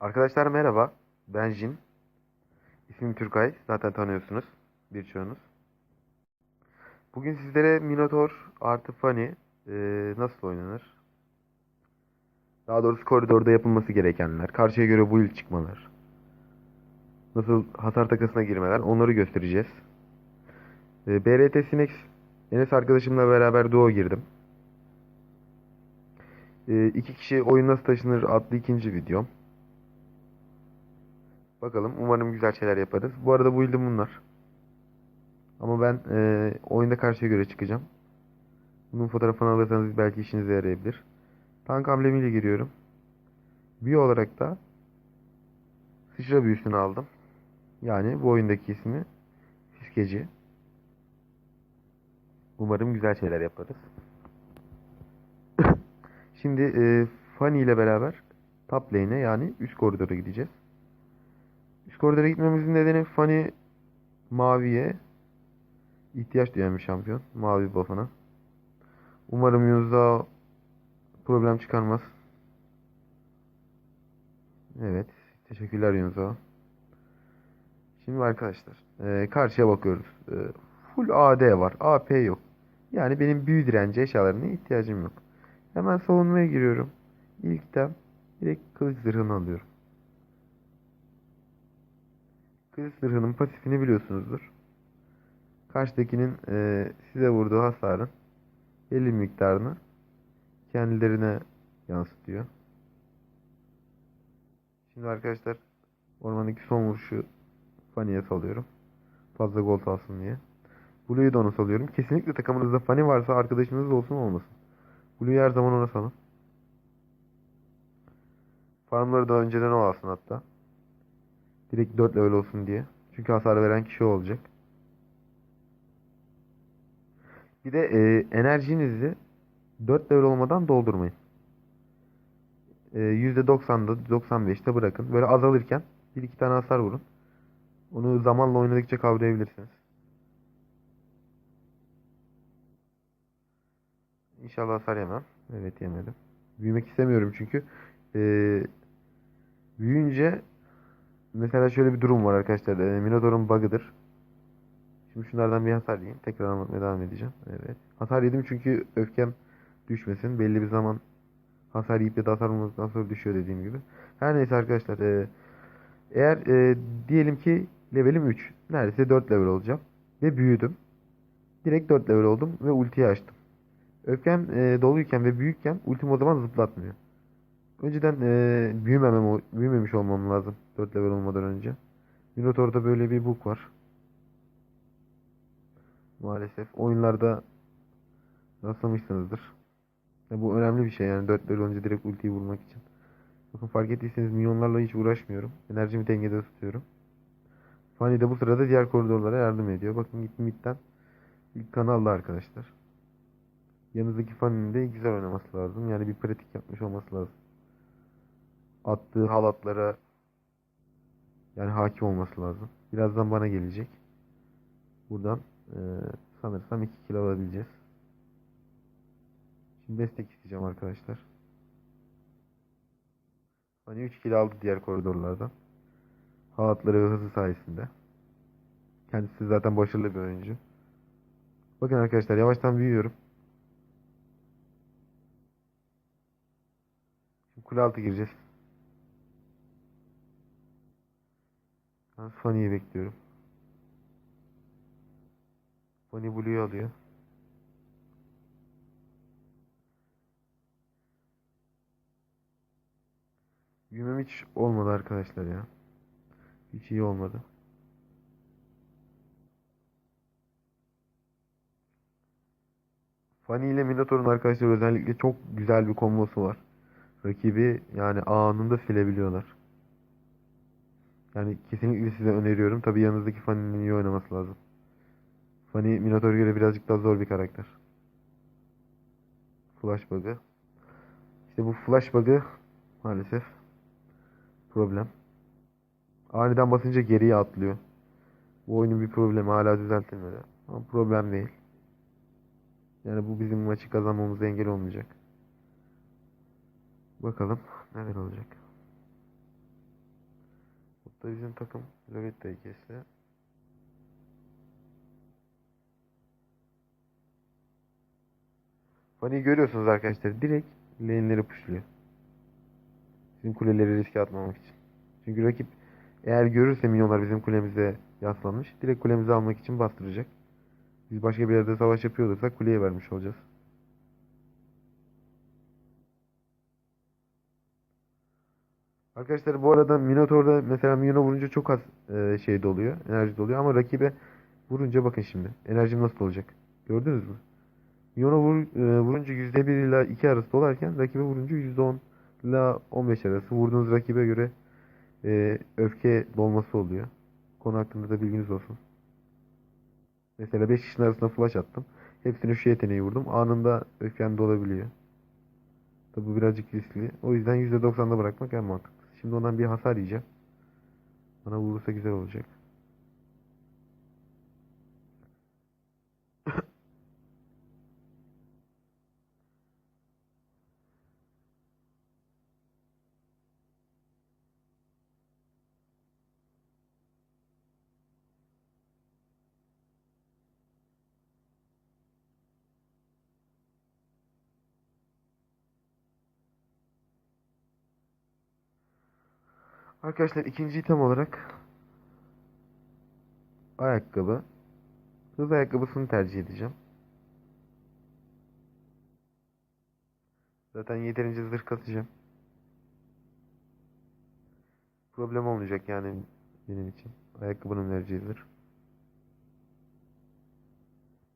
Arkadaşlar merhaba. Ben Jin. İsmim Türkay. Zaten tanıyorsunuz birçoğunuz. Bugün sizlere Minotaur artı Funny eee, nasıl oynanır? Daha doğrusu koridorda yapılması gerekenler, karşıya göre build çıkmalar, nasıl hasar takasına girmeler onları göstereceğiz. Eee, BRT Sinex Enes arkadaşımla beraber duo girdim. Eee, iki kişi oyun nasıl taşınır adlı ikinci videom. Bakalım umarım güzel şeyler yaparız. Bu arada bu build'im bunlar. Ama ben eee, oyunda karşıya göre çıkacağım. Bunun fotoğrafını alırsanız belki işinize yarayabilir. Tank amblemiyle giriyorum. Büyü olarak da sıçra büyüsünü aldım. Yani bu oyundaki ismi Fiskeci. Umarım güzel şeyler yaparız. Şimdi eee Fanny ile beraber top lane'e yani üst koridora gideceğiz. Üst koridora gitmemizin nedeni Fanny maviye ihtiyaç duyan bir şampiyon. Mavi buff'ına. Umarım Yunus'a problem çıkarmaz. Evet. Teşekkürler Yunus'a. Şimdi arkadaşlar. eee, karşıya bakıyoruz. Eee, full AD var. AP yok. Yani benim büyü direnci eşyalarına ihtiyacım yok. Hemen savunmaya giriyorum. İlkten direkt kılıç zırhını alıyorum. Kılıç zırhının pasifini biliyorsunuzdur. Karşıdakinin eee, size vurduğu hasarın belli miktarını kendilerine yansıtıyor. Şimdi arkadaşlar ormandaki son vuruşu Fanny'e salıyorum. Fazla gol alsın diye. Blue'yu da ona salıyorum. Kesinlikle takımınızda Fanny varsa arkadaşınız olsun olmasın. Blue'yu her zaman ona salın. Farmları da önceden o alsın hatta. Direkt 4 level olsun diye. Çünkü hasar veren kişi olacak. Bir de e, enerjinizi 4 level olmadan doldurmayın. E, %90'da 95'te bırakın. Böyle azalırken bir iki tane hasar vurun. Onu zamanla oynadıkça kavrayabilirsiniz. İnşallah hasar yemem. Evet yemedim. Büyümek istemiyorum çünkü. E, büyüyünce Mesela şöyle bir durum var arkadaşlar. E, Minotaur'un bug'ıdır. Şimdi şunlardan bir hasar yiyeyim. Tekrar anlatmaya devam edeceğim. Evet. Hasar yedim çünkü öfkem düşmesin. Belli bir zaman hasar yiyip da hasar olmadıktan sonra düşüyor dediğim gibi. Her neyse arkadaşlar. e, eğer e, diyelim ki levelim 3. Neredeyse 4 level olacağım. Ve büyüdüm. Direkt 4 level oldum ve ultiyi açtım. Öfkem e, doluyken ve büyükken ultim o zaman zıplatmıyor. Önceden eee büyümemem, büyümemiş olmam lazım 4 level olmadan önce. Minotaur'da böyle bir bug var. Maalesef oyunlarda rastlamışsınızdır. Ya bu önemli bir şey yani 4 level önce direkt ultiyi vurmak için. Bakın fark ettiyseniz milyonlarla hiç uğraşmıyorum. Enerjimi dengede tutuyorum. Fanny de bu sırada diğer koridorlara yardım ediyor. Bakın gitti midden ilk kanı aldı arkadaşlar. Yanınızdaki Fanny'nin de güzel oynaması lazım. Yani bir pratik yapmış olması lazım attığı halatlara yani hakim olması lazım. Birazdan bana gelecek. Buradan e, sanırsam 2 kilo alabileceğiz. Şimdi destek isteyeceğim arkadaşlar. Hani 3 kilo aldı diğer koridorlardan. Halatları ve hızı sayesinde. Kendisi zaten başarılı bir oyuncu. Bakın arkadaşlar yavaştan büyüyorum. Şimdi kule altı gireceğiz. Ben Fanny'yi bekliyorum. Fanny Blue'yu alıyor. Büyümem hiç olmadı arkadaşlar ya. Hiç iyi olmadı. Fanny ile Minotaur'un arkadaşlar özellikle çok güzel bir kombosu var. Rakibi yani anında silebiliyorlar. Yani kesinlikle size öneriyorum. Tabi yanınızdaki Fanny'nin iyi oynaması lazım. Fanny Minotaur'a göre birazcık daha zor bir karakter. Flash bug'ı. İşte bu flash bug'ı maalesef problem. Aniden basınca geriye atlıyor. Bu oyunun bir problemi hala düzeltilmedi. Ama problem değil. Yani bu bizim maçı kazanmamıza engel olmayacak. Bakalım neler olacak. Burada bizim takım Loretta'yı kesti. Fanny'i görüyorsunuz arkadaşlar. Direkt lane'leri pushluyor. Bizim kuleleri riske atmamak için. Çünkü rakip eğer görürse minyonlar bizim kulemize yaslanmış. Direkt kulemizi almak için bastıracak. Biz başka bir yerde savaş yapıyor kuleye vermiş olacağız. Arkadaşlar bu arada Minotaur'da mesela Minyon'a vurunca çok az e, şey doluyor. Enerji doluyor ama rakibe vurunca bakın şimdi. Enerjim nasıl olacak? Gördünüz mü? Minyon'a vur, e, vurunca %1 ile 2 arası dolarken rakibe vurunca %10 ile 15 arası. Vurduğunuz rakibe göre e, öfke dolması oluyor. Konu hakkında da bilginiz olsun. Mesela 5 kişinin arasında flash attım. Hepsine şu yeteneği vurdum. Anında öfkem dolabiliyor. Tabi bu birazcık riskli. O yüzden %90'da bırakmak en mantıklı. Şimdi ondan bir hasar yiyeceğim. Bana vurursa güzel olacak. Arkadaşlar ikinci item olarak ayakkabı. Hız ayakkabısını tercih edeceğim. Zaten yeterince zırh kasacağım. Problem olmayacak yani benim için. Ayakkabının vereceği zırh.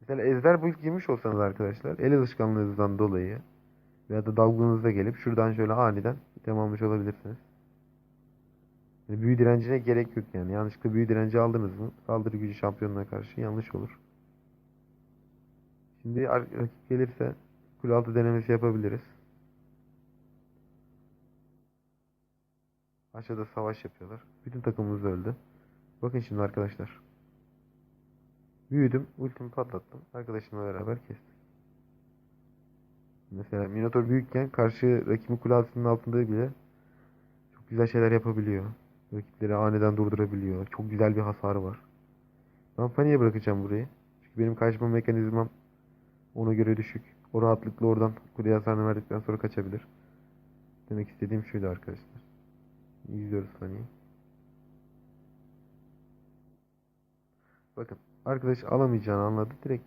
Mesela ezber build girmiş olsanız arkadaşlar el alışkanlığınızdan dolayı veya da dalgınızda gelip şuradan şöyle aniden item olabilirsiniz. Yani büyü direncine gerek yok yani. Yanlışlıkla büyü direnci aldınız mı? Saldırı gücü şampiyonuna karşı yanlış olur. Şimdi rakip gelirse kule altı denemesi yapabiliriz. Aşağıda savaş yapıyorlar. Bütün takımımız öldü. Bakın şimdi arkadaşlar. Büyüdüm. Ultimi patlattım. Arkadaşımla beraber kestim. Mesela Minotaur büyükken karşı rakibin kule altının altında bile çok güzel şeyler yapabiliyor. Rakipleri aniden durdurabiliyor. Çok güzel bir hasarı var. Ben Fanny'e bırakacağım burayı. Çünkü benim kaçma mekanizmam ona göre düşük. O rahatlıkla oradan kuleye hasarını verdikten sonra kaçabilir. Demek istediğim şuydu arkadaşlar. İzliyoruz Fanny'yi. Bakın arkadaş alamayacağını anladı. Direkt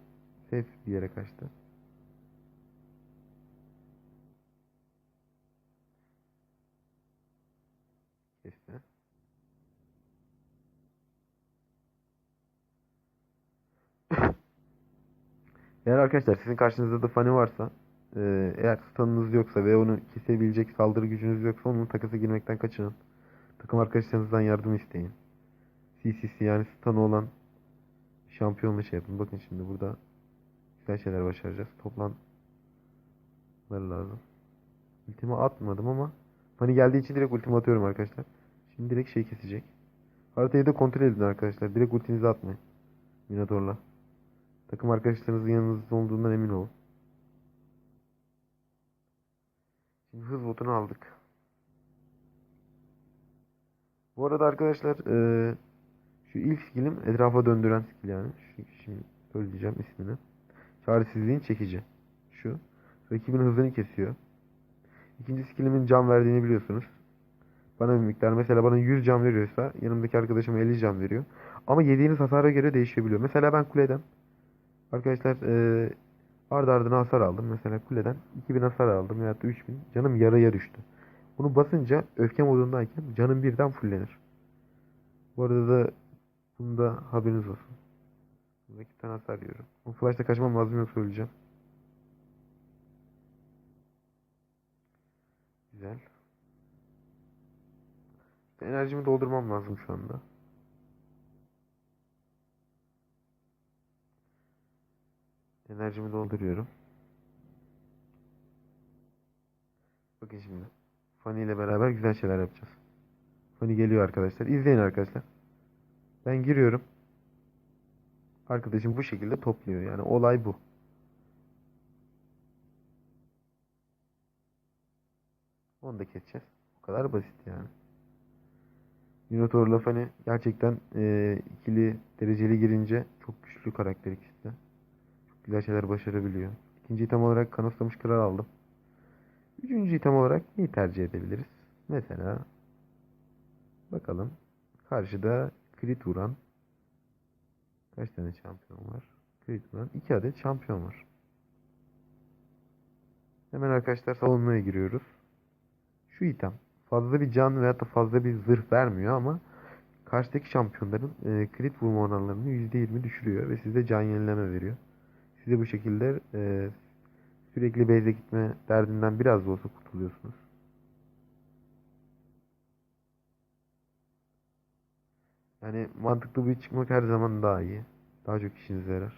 safe bir yere kaçtı. Kesti. Eğer arkadaşlar sizin karşınızda da Fanny varsa e, eğer stun'ınız yoksa ve onu kesebilecek saldırı gücünüz yoksa onun takısa girmekten kaçının. Takım arkadaşlarınızdan yardım isteyin. CCC yani stun'ı olan şampiyonla şey yapın. Bakın şimdi burada güzel şeyler başaracağız. Toplanmaları lazım. Ultimi atmadım ama Fanny geldiği için direkt ultimi atıyorum arkadaşlar. Şimdi direkt şey kesecek. Haritayı da kontrol edin arkadaşlar. Direkt ultinizi atmayın. Minotaur'la. Takım arkadaşlarınızın yanınızda olduğundan emin olun. Şimdi hız botunu aldık. Bu arada arkadaşlar eee, şu ilk skillim etrafa döndüren skill yani. Şu, şimdi söyleyeceğim ismini. Çaresizliğin çekici. Şu. Rakibin hızını kesiyor. İkinci skillimin can verdiğini biliyorsunuz. Bana bir miktar mesela bana 100 can veriyorsa yanımdaki arkadaşıma 50 can veriyor. Ama yediğiniz hasara göre değişebiliyor. Mesela ben kuleden arkadaşlar eee ardı ardına hasar aldım. Mesela kuleden 2000 hasar aldım veyahut da 3000. Canım yarıya düştü. Bunu basınca öfke modundayken canım birden fullenir. Bu arada da bunda haberiniz olsun. Rakipten hasar yiyorum. O flash'ta kaçmam lazım yoksa öleceğim. Güzel. Enerjimi doldurmam lazım şu anda. Enerjimi dolduruyorum. Bakın şimdi. Fanny ile beraber güzel şeyler yapacağız. Fanny geliyor arkadaşlar. İzleyin arkadaşlar. Ben giriyorum. Arkadaşım bu şekilde topluyor. Yani olay bu. Onu da keseceğiz. Bu kadar basit yani. Minotaur Lafani gerçekten e, ikili dereceli girince çok güçlü karakter ikisi de. Güzel şeyler başarabiliyor. İkinci item olarak kanıtlamış kral aldım. Üçüncü item olarak neyi tercih edebiliriz? Mesela bakalım. Karşıda crit vuran kaç tane şampiyon var? Crit vuran iki adet şampiyon var. Hemen arkadaşlar savunmaya giriyoruz. Şu item fazla bir can veyahut da fazla bir zırh vermiyor ama karşıdaki şampiyonların e, crit vurma oranlarını %20 düşürüyor ve size can yenileme veriyor. Size bu şekilde e, sürekli base'e gitme derdinden biraz da olsa kurtuluyorsunuz. Yani mantıklı bir çıkmak her zaman daha iyi. Daha çok işinize yarar.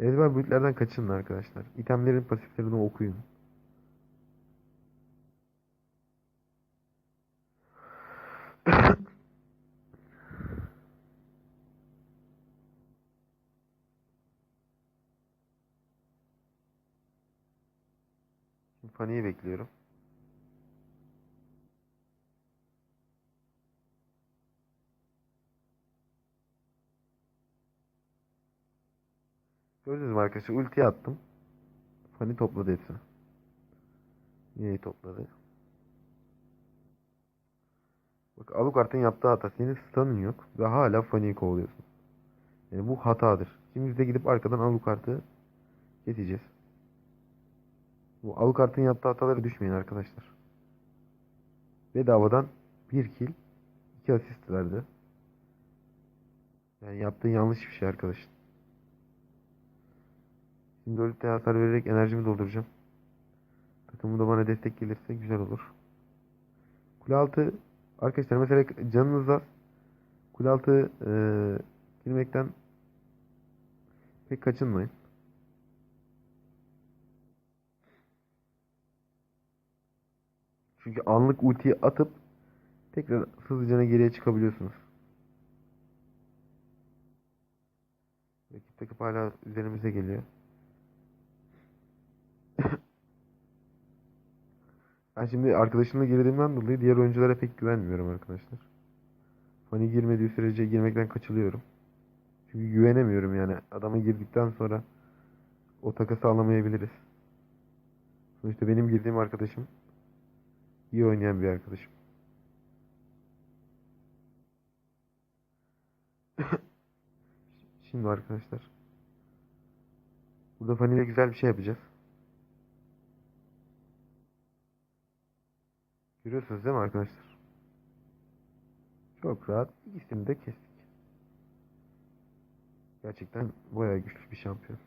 Ezber build'lerden kaçının arkadaşlar. İtemlerin pasiflerini okuyun. Fanny'i bekliyorum. Gördünüz mü arkadaşlar? Ulti attım. Fanny topladı hepsini. Niye topladı? Bak Alucard'ın yaptığı hata. Senin stun'ın yok ve hala Fanny'yi kovalıyorsun. Yani bu hatadır. Şimdi biz de gidip arkadan Alucard'ı keseceğiz. Bu Alucard'ın yaptığı hatalara düşmeyin arkadaşlar. Bedavadan 1 kill 2 asist verdi. Yani yaptığın yanlış bir şey arkadaşın. Şimdi ölüte hasar vererek enerjimi dolduracağım. Takımım da bana destek gelirse güzel olur. Kule altı arkadaşlar mesela canınız az. Kule altı eee, girmekten pek kaçınmayın. Çünkü anlık ultiyi atıp tekrar hızlıca geriye çıkabiliyorsunuz. Rakip takım hala üzerimize geliyor. Ben şimdi arkadaşımla girdiğimden dolayı diğer oyunculara pek güvenmiyorum arkadaşlar. Fanny girmediği sürece girmekten kaçılıyorum. Çünkü güvenemiyorum yani. Adama girdikten sonra o takası alamayabiliriz. Sonuçta benim girdiğim arkadaşım iyi oynayan bir arkadaşım. Şimdi arkadaşlar burada Fanny ile güzel bir şey yapacağız. Görüyorsunuz değil mi arkadaşlar? Çok rahat ikisini de kestik. Gerçekten bayağı güçlü bir şampiyon.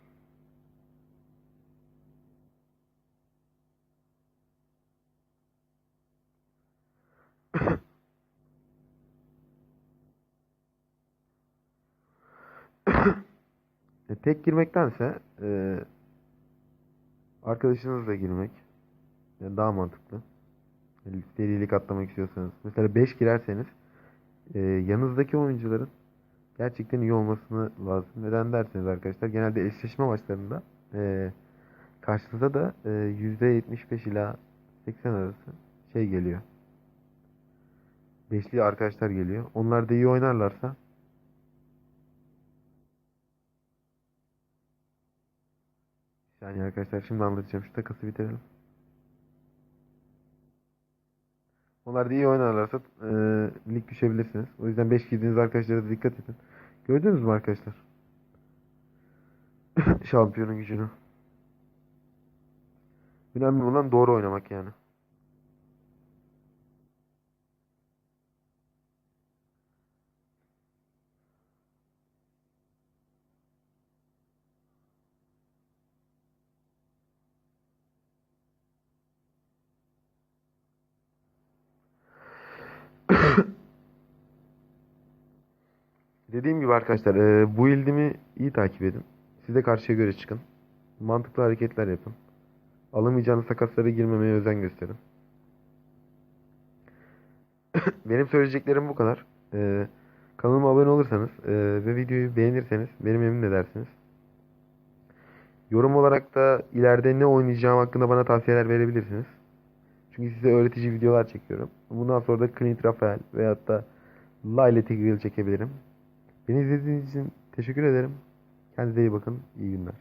E, tek girmektense e, arkadaşınızla girmek yani daha mantıklı. Serilik atlamak istiyorsanız. Mesela 5 girerseniz e, yanınızdaki oyuncuların gerçekten iyi olmasını lazım. Neden derseniz arkadaşlar genelde eşleşme maçlarında e, karşınıza da e, %75 ila 80 arası şey geliyor. Beşli arkadaşlar geliyor. Onlar da iyi oynarlarsa saniye arkadaşlar şimdi anlatacağım. Şu takası bitirelim. Onlar da iyi oynarlarsa e, lig düşebilirsiniz. O yüzden 5 girdiğiniz arkadaşlara da dikkat edin. Gördünüz mü arkadaşlar? Şampiyonun gücünü. Önemli olan doğru oynamak yani. Dediğim gibi arkadaşlar e, bu ildimi iyi takip edin. Siz de karşıya göre çıkın. Mantıklı hareketler yapın. Alamayacağınız takaslara girmemeye özen gösterin. Benim söyleyeceklerim bu kadar. E, Kanalıma abone olursanız e, ve videoyu beğenirseniz beni memnun edersiniz. Yorum olarak da ileride ne oynayacağım hakkında bana tavsiyeler verebilirsiniz. Çünkü size öğretici videolar çekiyorum. Bundan sonra da Clint Rafael veyahut da Lyle Tigreal çekebilirim. Beni izlediğiniz için teşekkür ederim. Kendinize iyi bakın. İyi günler.